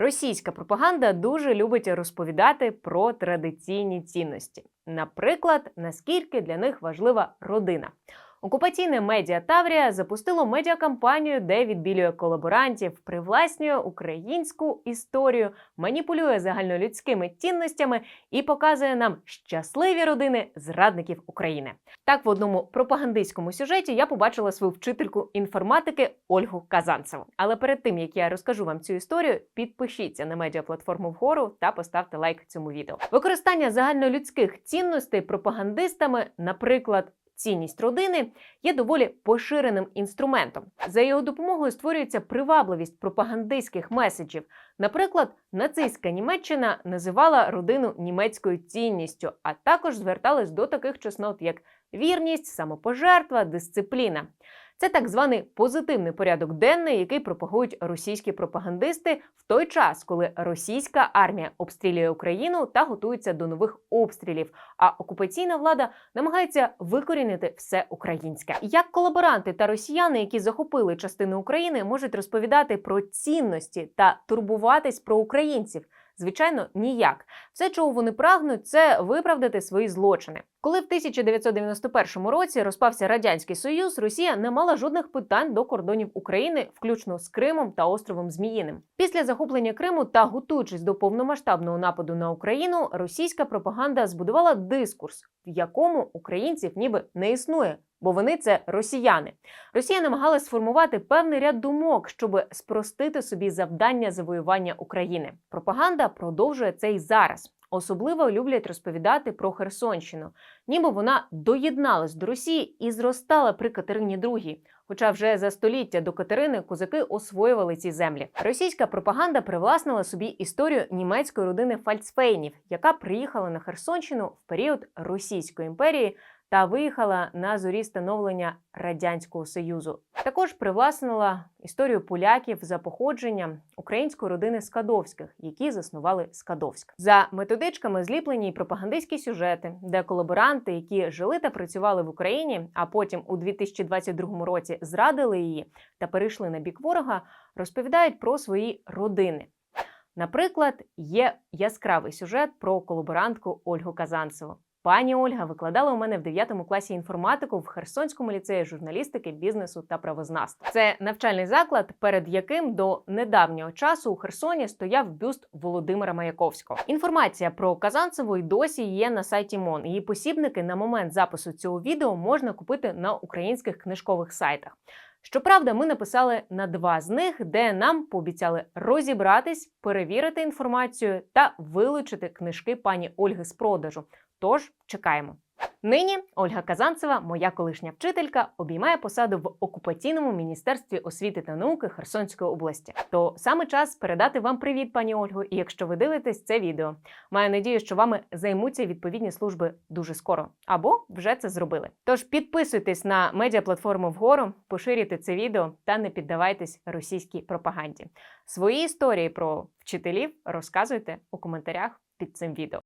Російська пропаганда дуже любить розповідати про традиційні цінності. Наприклад, наскільки для них важлива родина. Окупаційне медіа Таврія запустило медіакампанію, де відбілює колаборантів, привласнює українську історію, маніпулює загальнолюдськими цінностями і показує нам щасливі родини зрадників України. Так, в одному пропагандистському сюжеті я побачила свою вчительку інформатики Ольгу Казанцеву. Але перед тим як я розкажу вам цю історію, підпишіться на медіаплатформу вгору та поставте лайк цьому відео. Використання загальнолюдських цінностей пропагандистами, наприклад. Цінність родини є доволі поширеним інструментом. За його допомогою створюється привабливість пропагандистських меседжів. Наприклад, нацистська Німеччина називала родину німецькою цінністю, а також зверталась до таких чеснот, як вірність, самопожертва, дисципліна. Це так званий позитивний порядок денний, який пропагують російські пропагандисти в той час, коли російська армія обстрілює Україну та готується до нових обстрілів. А окупаційна влада намагається викорінити все українське. Як колаборанти та росіяни, які захопили частину України, можуть розповідати про цінності та турбуватись про українців? Звичайно, ніяк. Все, чого вони прагнуть, це виправдати свої злочини. Коли в 1991 році розпався радянський союз, Росія не мала жодних питань до кордонів України, включно з Кримом та островом Зміїним. Після захоплення Криму та готуючись до повномасштабного нападу на Україну, російська пропаганда збудувала дискурс, в якому українців ніби не існує. Бо вони це росіяни. Росія намагалась сформувати певний ряд думок, щоб спростити собі завдання завоювання України. Пропаганда продовжує це й зараз. Особливо люблять розповідати про Херсонщину, ніби вона доєдналась до Росії і зростала при Катерині II. Хоча вже за століття до Катерини козаки освоювали ці землі. Російська пропаганда привласнила собі історію німецької родини Фальцфейнів, яка приїхала на Херсонщину в період Російської імперії та виїхала на зорі становлення радянського союзу. Також привласнила історію поляків за походженням української родини Скадовських, які заснували Скадовськ. За методичками зліплені й пропагандистські сюжети, де колаборанти, які жили та працювали в Україні, а потім у 2022 році зрадили її та перейшли на бік ворога, розповідають про свої родини. Наприклад, є яскравий сюжет про колаборантку Ольгу Казанцеву. Пані Ольга викладала у мене в 9 класі інформатику в Херсонському ліцеї журналістики, бізнесу та правознавства. Це навчальний заклад, перед яким до недавнього часу у Херсоні стояв бюст Володимира Маяковського. Інформація про Казанцеву й досі є на сайті МОН. Її посібники на момент запису цього відео можна купити на українських книжкових сайтах. Щоправда, ми написали на два з них, де нам пообіцяли розібратись, перевірити інформацію та вилучити книжки пані Ольги з продажу. Тож чекаємо. Нині Ольга Казанцева, моя колишня вчителька, обіймає посаду в окупаційному міністерстві освіти та науки Херсонської області. То саме час передати вам привіт, пані Ольгу. І якщо ви дивитесь це відео, маю надію, що вами займуться відповідні служби дуже скоро або вже це зробили. Тож підписуйтесь на медіаплатформу вгору, поширюйте це відео та не піддавайтесь російській пропаганді. Свої історії про вчителів розказуйте у коментарях під цим відео.